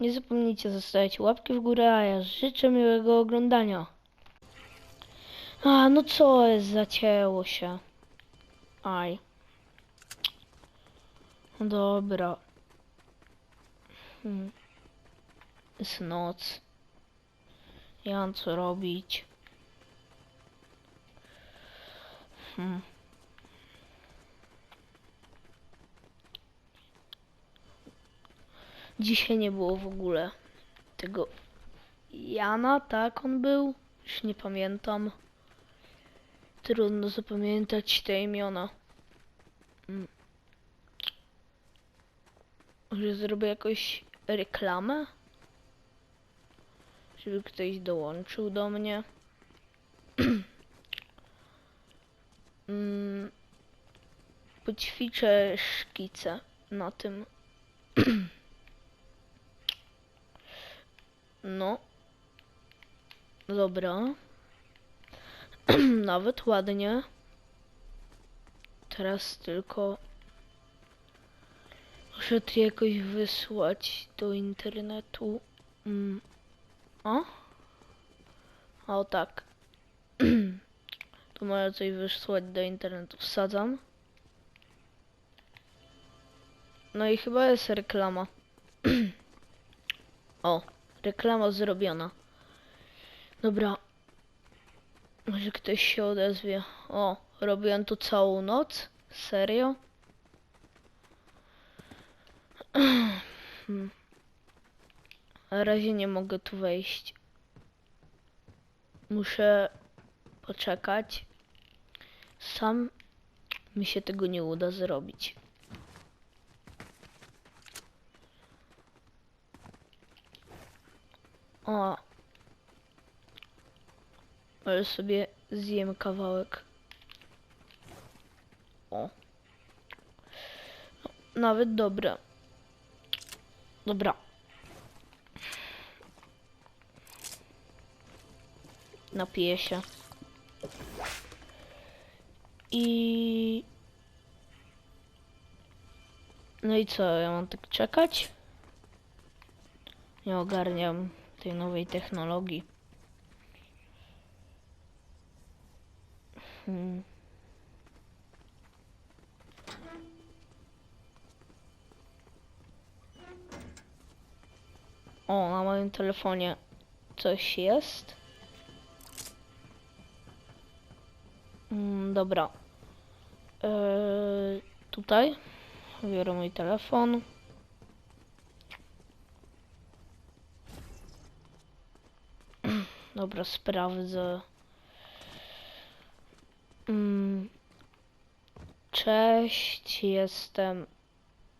Nie zapomnijcie zostawiać łapki w górę, a ja życzę miłego oglądania. A, no co jest, zacięło się. Aj. Dobra. Hmm. Jest noc. Ja mam co robić. Hmm. Dzisiaj nie było w ogóle tego Jana, tak on był? Już nie pamiętam. Trudno zapamiętać te imiona. Mm. Może zrobię jakąś reklamę? Żeby ktoś dołączył do mnie. mm. Poćwiczę szkice na tym. No. Dobra. Nawet ładnie. Teraz tylko muszę to jakoś wysłać do internetu. Mm. O? O tak. tu może coś wysłać do internetu. Wsadzam. No i chyba jest reklama. o. Reklama zrobiona. Dobra. Może ktoś się odezwie. O, robiłem to całą noc? Serio? Na razie nie mogę tu wejść. Muszę poczekać. Sam mi się tego nie uda zrobić. O. Sobie zjem kawałek. O. Nawet dobre. Dobra. Napiję się. I... No i co, ja mam tak czekać? Nie ogarniam tej nowej technologii. Hmm. O, na moim telefonie coś jest. Mm, dobra. Eee, tutaj biorę mój telefon. Dobra, sprawdzę. Mm. Cześć, jestem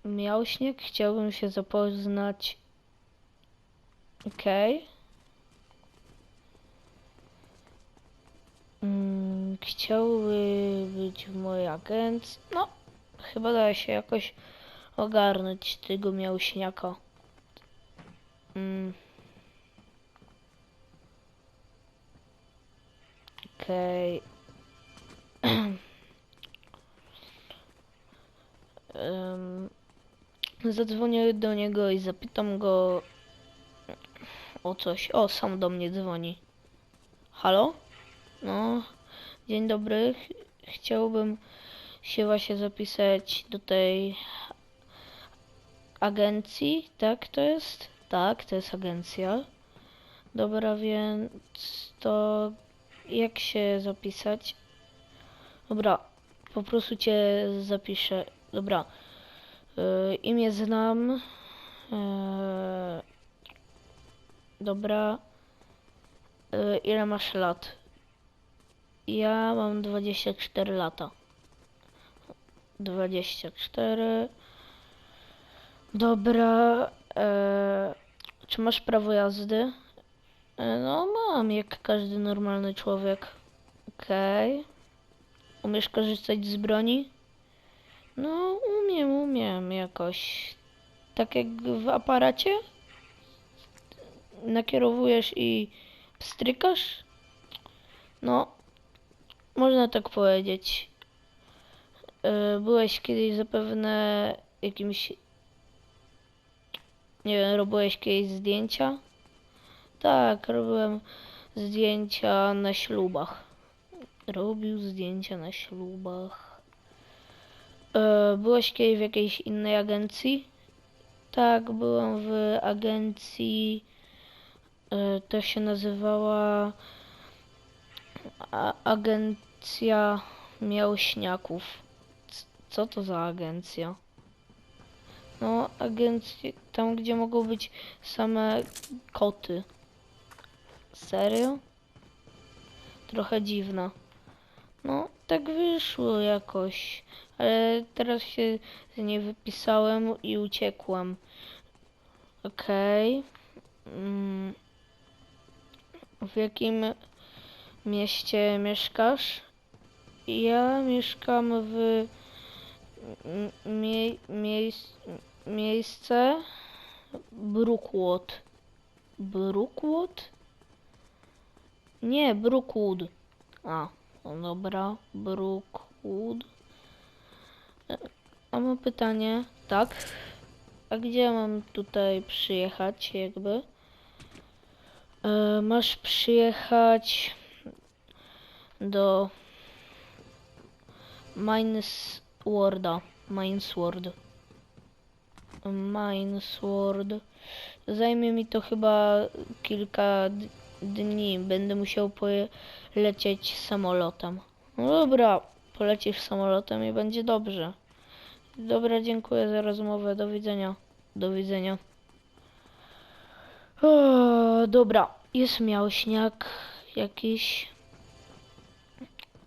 Miałśniek. Chciałbym się zapoznać. Okej. Mm, chciałby być w mojej agencji. No, chyba da się jakoś ogarnąć tego miałśniaka. Mm. Okej. Em, Zadzwonię do niego i zapytam go o coś. O, sam do mnie dzwoni. Halo? No, dzień dobry. Ch- Chciałbym się właśnie zapisać do tej agencji. Tak, to jest? Tak, to jest agencja. Dobra, więc to jak się zapisać? Dobra, po prostu cię zapiszę. Dobra. Y, imię znam. Y, dobra. Y, ile masz lat? Ja mam 24 lata. 24. Dobra. E, czy masz prawo jazdy? E, No, mam, jak każdy normalny człowiek. Okej. Umiesz korzystać z broni? No, umiem, umiem jakoś. Tak jak w aparacie? Nakierowujesz i pstrykasz? No, można tak powiedzieć. E, Byłeś kiedyś zapewne jakimś Nie wiem, robiłeś kiedyś zdjęcia? Tak, robiłem zdjęcia na ślubach. Robił zdjęcia na ślubach. E, byłeś kiedyś w jakiejś innej agencji? Tak, byłem w agencji. E, to się nazywała a, Agencja Miałśniaków. C- Co to za agencja? No, agencje, tam gdzie mogą być same koty. Serio? Trochę dziwna. No, tak wyszło jakoś. Ale teraz się z niej wypisałem i uciekłem. Okej. Mm. W jakim mieście mieszkasz? Ja mieszkam w mie miejsc miejsce Brookwood. Brookwood? Nie, Brookwood. A, no dobra, Brookwood. E, A mam pytanie, tak? A gdzie mam tutaj przyjechać, jakby? E, masz przyjechać do Minesworda. Minesword. Minesword. Zajmie mi to chyba kilka dni. Będę musiał polecieć samolotem. No dobra, polecisz samolotem i będzie dobrze. Dobra, dziękuję za rozmowę. Do widzenia. Do widzenia. O, dobra, jest miałśniak jakiś.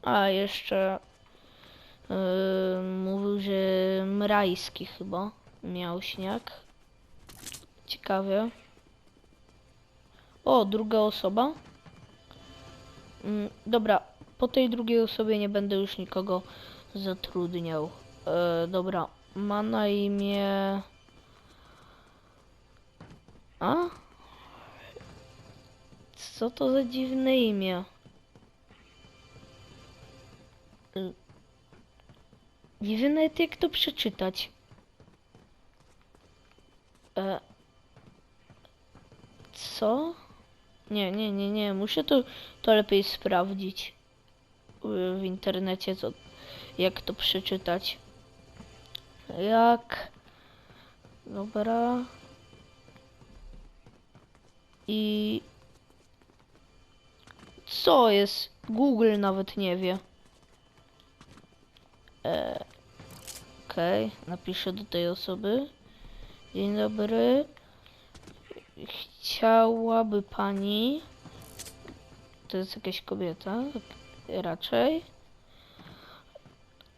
A jeszcze yy, mówił, że mrajski chyba miałśniak. Ciekawie. O, druga osoba. Mm, dobra, po tej drugiej osobie nie będę już nikogo zatrudniał. E, dobra, ma na imię... A? Co to za dziwne imię? Nie wiem nawet jak to przeczytać. E, co? Nie, nie, nie, nie. Muszę to, to lepiej sprawdzić y, w internecie, co, jak to przeczytać. Jak? Dobra. I co jest? Google nawet nie wie. E, Okej, napiszę do tej osoby. Dzień dobry. Chciałaby pani. To jest jakaś kobieta, raczej.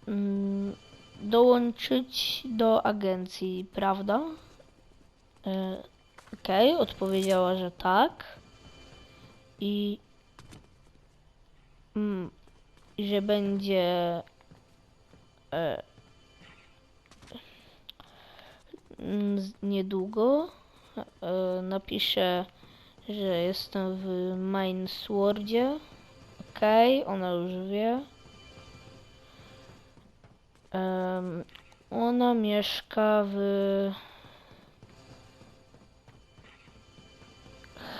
Mm, dołączyć do agencji, prawda? E, Okej, odpowiedziała, że tak. I mm, że będzie e, mm, niedługo. E, napiszę, że jestem w Mineswordzie. Okej, ona już wie. Em, ona mieszka w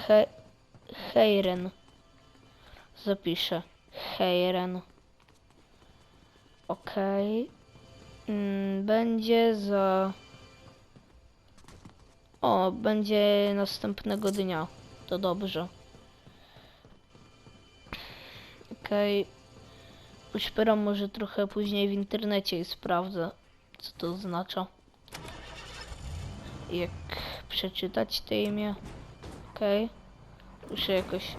He Heiren. Zapiszę. Heiren. Okej. Mm, Będzie za... O, będzie następnego dnia. To dobrze. Okej. Uśpieram może trochę później w internecie i sprawdzę, co to oznacza. Jak przeczytać to imię. Okej. Muszę jakoś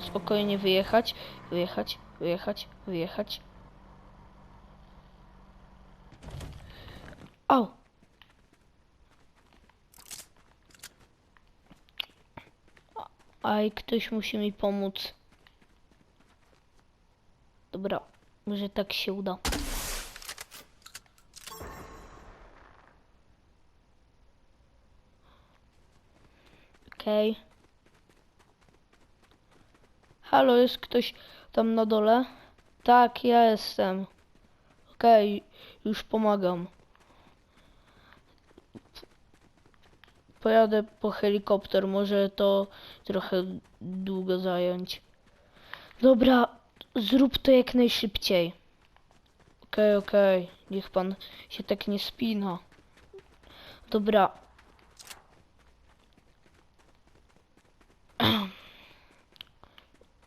spokojnie wyjechać, wyjechać, wyjechać, wyjechać. Au! A- Aj, ktoś musi mi pomóc. Dobra, może tak się uda. Okej. Halo, jest ktoś tam na dole? Tak, ja jestem. Okej, już pomagam. Pojadę po helikopter, może to trochę długo zająć. Dobra, zrób to jak najszybciej. Okej, okej, niech pan się tak nie spina. Dobra.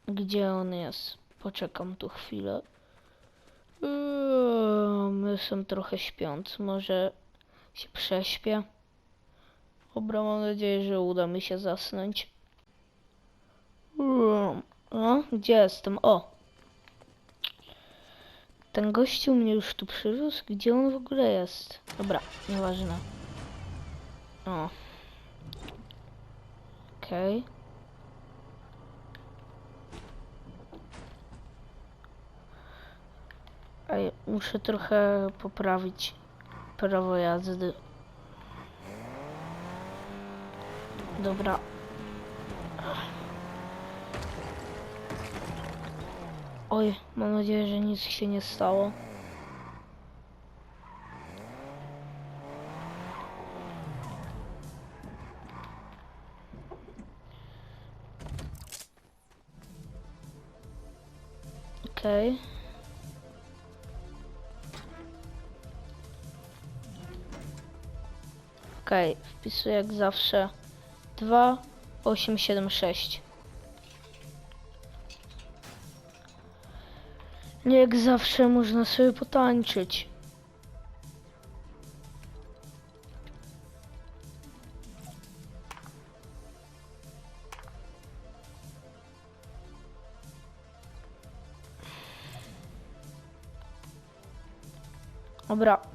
Gdzie on jest? Poczekam tu chwilę. Eee, Jestem trochę śpiąc, może się prześpię. Dobra, mam nadzieję, że uda mi się zasnąć. O, gdzie jestem? O! Ten gościu mnie już tu przywiózł? Gdzie on w ogóle jest? Dobra, nieważne. O. Okej. Ej, muszę trochę poprawić prawo jazdy. Dobra. Oj, mam nadzieję, że nic się nie stało. Okej. Okej, wpisuję jak zawsze 2, 8, 7, 6. Nie jak zawsze można sobie potańczyć. Dobra.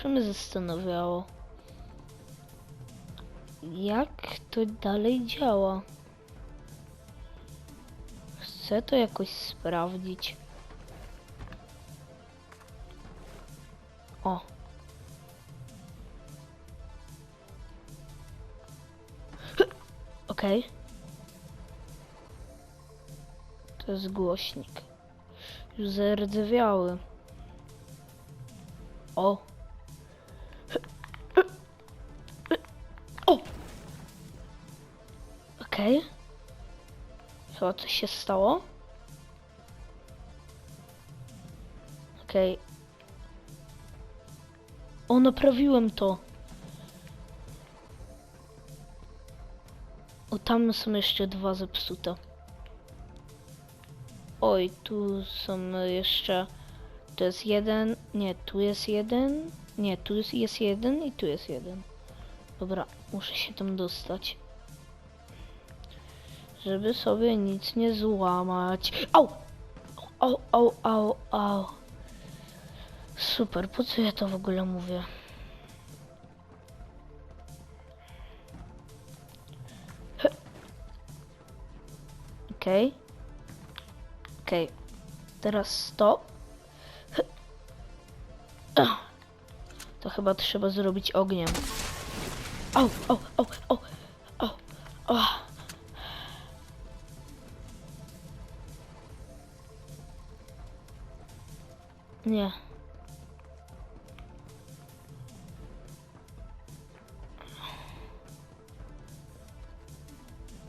Zawsze mnie zastanawiało, jak to dalej działa. Chcę to jakoś sprawdzić. O. Okej. To jest głośnik. Już zardzewiały. O. O! Okej. Chyba coś się stało. Okej. O, naprawiłem to. O, tam są jeszcze dwa zepsute. Oj, tu są jeszcze... To jest jeden, nie, tu jest jeden, nie, tu jest, jest jeden i tu jest jeden. Dobra, muszę się tam dostać. Żeby sobie nic nie złamać. Au! Au, au, au, au. Super, po co ja to w ogóle mówię? Okej. Okej. Teraz stop. To chyba trzeba zrobić ogniem. Au, au, au, au, au, au. Nie.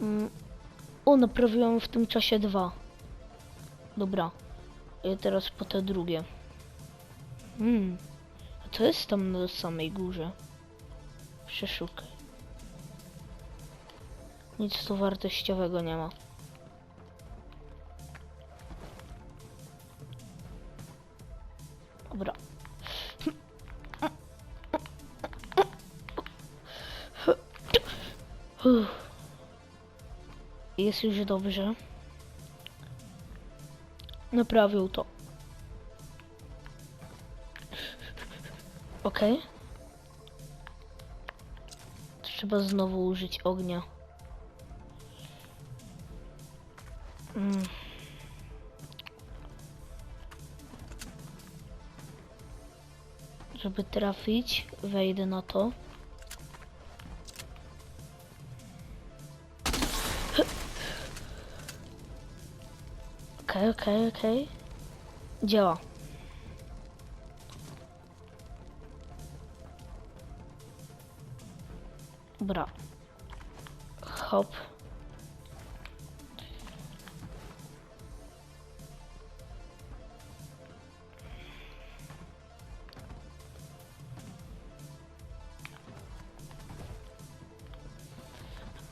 Mm. O, naprawiłem w tym czasie dwa. Dobra. I teraz po te drugie. Hmm. A co jest tam na samej górze? Przeszukaj. Nic tu wartościowego nie ma. Jest już dobrze. Naprawił to. Okej. Trzeba znowu użyć ognia. Mm. Żeby trafić, wejdę na to. okej, okej, okej. Działa. Dobra. Hop.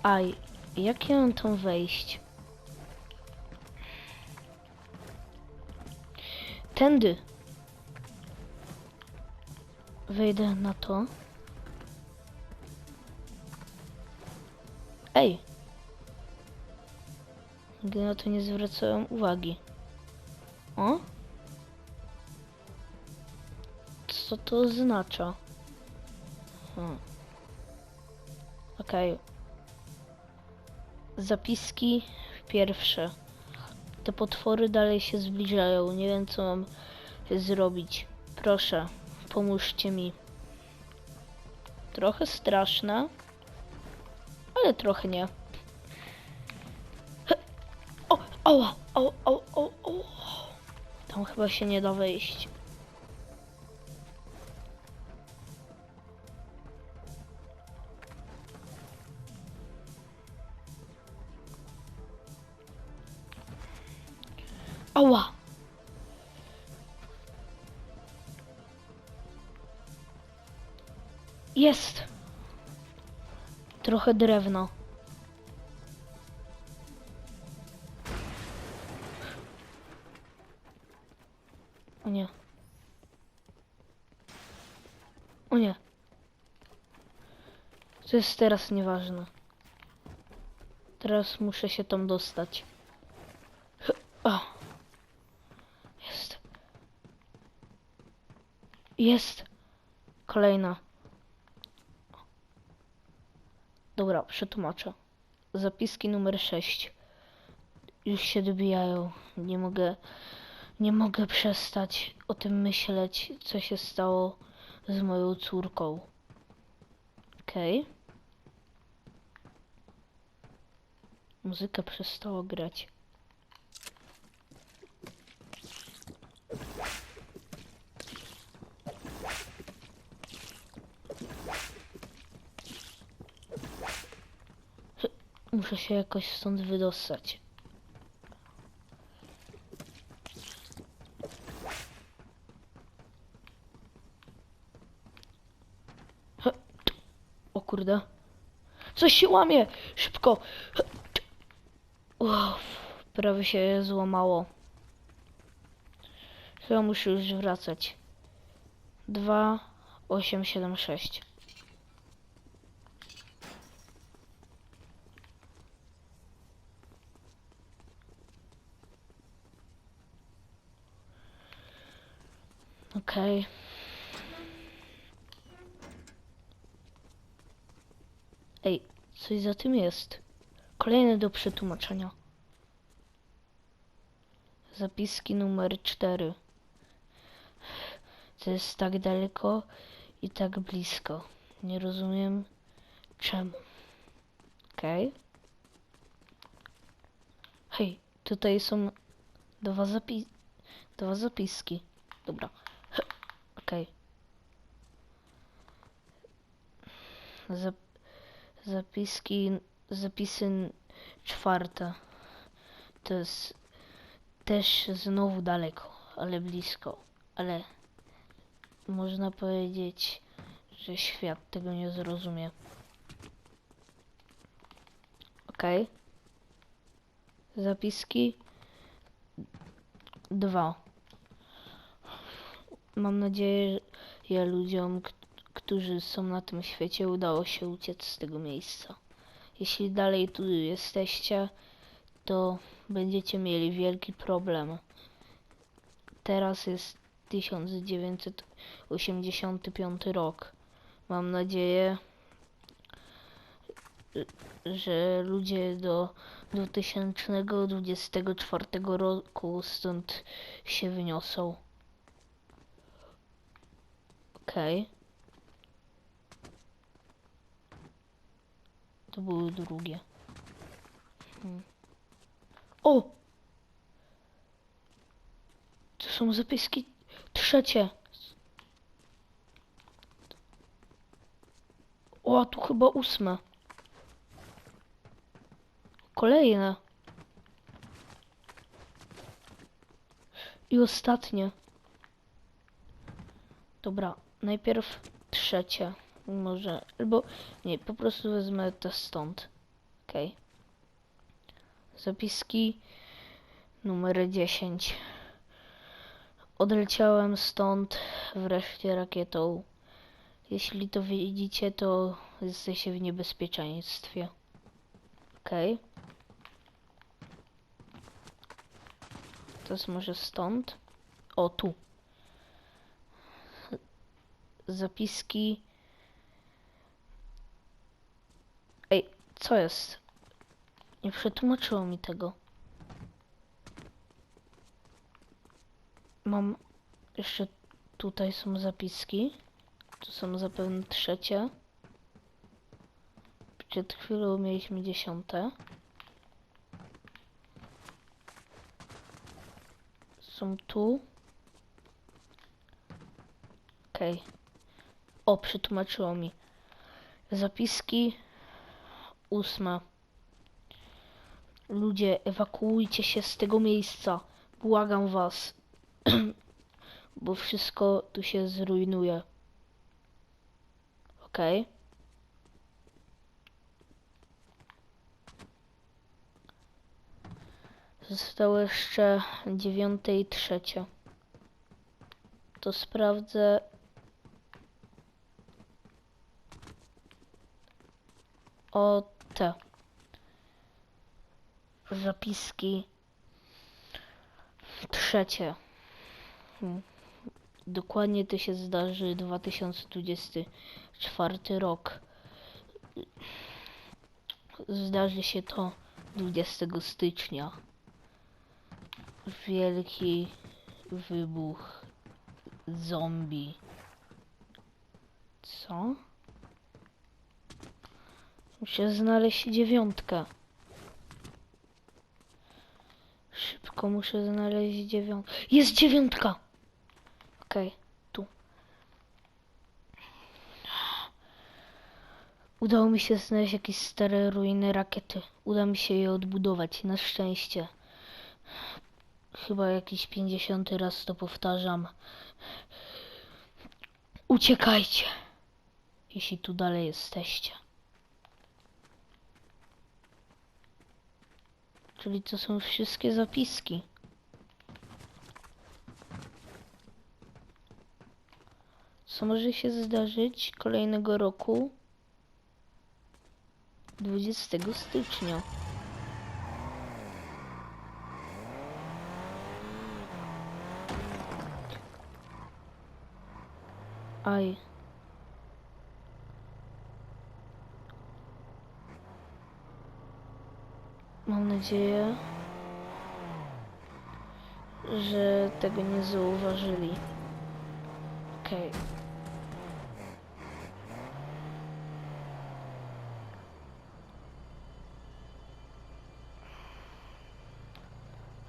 Aj, jak ja mam tam wejść? Tędy. Wejdę na to. Ej! Nigdy na to nie zwracałem uwagi. O? Co to oznacza? Hmm. Okej. Zapiski pierwsze. Te potwory dalej się zbliżają. Nie wiem co mam zrobić. Proszę, pomóżcie mi. Trochę straszne, ale trochę nie. O, o, o, o, o, o. Tam chyba się nie da wejść. Jest! Trochę drewno. O nie. O nie. To jest teraz nieważne. Teraz muszę się tam dostać. O. Jest. Jest. Kolejna. Dobra, przetłumaczę. Zapiski numer 6. Już się dobijają. Nie mogę. Nie mogę przestać o tym myśleć, co się stało z moją córką. Okej. Muzyka przestała grać. Muszę się jakoś stąd wydostać. O kurde. Coś się łamie! Szybko! Uff, prawie się złamało. Chyba muszę już wracać. Dwa, osiem, siedem, sześć. Okej. Ej, coś za tym jest. Kolejny do przetłumaczenia. Zapiski numer 4. To jest tak daleko i tak blisko. Nie rozumiem czemu. Okej. Hej, tutaj są dwa, zapi dwa zapiski. Dobra. Okej. Zap zapiski, zapisy czwarte. To jest też znowu daleko, ale blisko. Ale można powiedzieć, że świat tego nie zrozumie. Okej. Zapiski dwa. Mam nadzieję, że ludziom, którzy są na tym świecie, udało się uciec z tego miejsca. Jeśli dalej tu jesteście, to będziecie mieli wielki problem. Teraz jest 1985 rok. Mam nadzieję, że ludzie do 2024 roku stąd się wyniosą. Okej. To były drugie. Hmm. O! To są zapiski trzecie. O, tu chyba ósme. Kolejne. I ostatnie. Dobra, najpierw trzecie. Może, albo nie, po prostu wezmę to stąd. Okej. Zapiski numer 10. Odleciałem stąd wreszcie rakietą. Jeśli to widzicie, to jesteście w niebezpieczeństwie. Okej. To jest może stąd. O, tu. Zapiski. Ej, co jest? Nie przetłumaczyło mi tego. Mam jeszcze tutaj są zapiski. Tu są zapewne trzecie. Przed chwilą mieliśmy dziesiąte. Są tu. Okej. O, przetłumaczyło mi. Zapiski ósma. Ludzie, ewakuujcie się z tego miejsca. Błagam was. Bo wszystko tu się zrujnuje. Okej. Zostało jeszcze dziewiąte i trzecie. To sprawdzę. O te. Zapiski. Trzecie. Dokładnie to się zdarzy 2024 rok. Zdarzy się to 20 stycznia. Wielki wybuch zombie. Co? Muszę znaleźć dziewiątkę. Szybko muszę znaleźć dziewiątkę. Jest dziewiątka! Okej, tu. Udało mi się znaleźć jakieś stare ruiny rakiety. Uda mi się je odbudować, na szczęście. Chyba jakiś 50 raz to powtarzam. Uciekajcie! Jeśli tu dalej jesteście. Czyli to są wszystkie zapiski. Co może się zdarzyć kolejnego roku? 20 stycznia. Aj. Mam nadzieję, że tego nie zauważyli. Okej.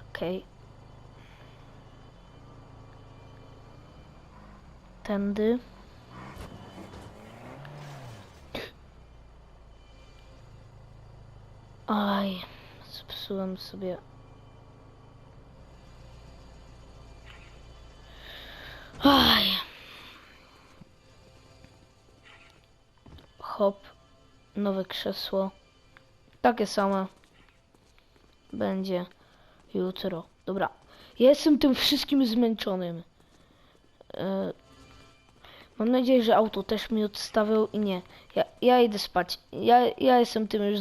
Okej. Tędy. Aj, zepsułem sobie. Aj. Hop, nowe krzesło. Takie same. Będzie jutro. Dobra. Ja jestem tym wszystkim zmęczonym. E, mam nadzieję, że auto też mi odstawią i nie. Ja, ja idę spać. Ja, ja jestem tym już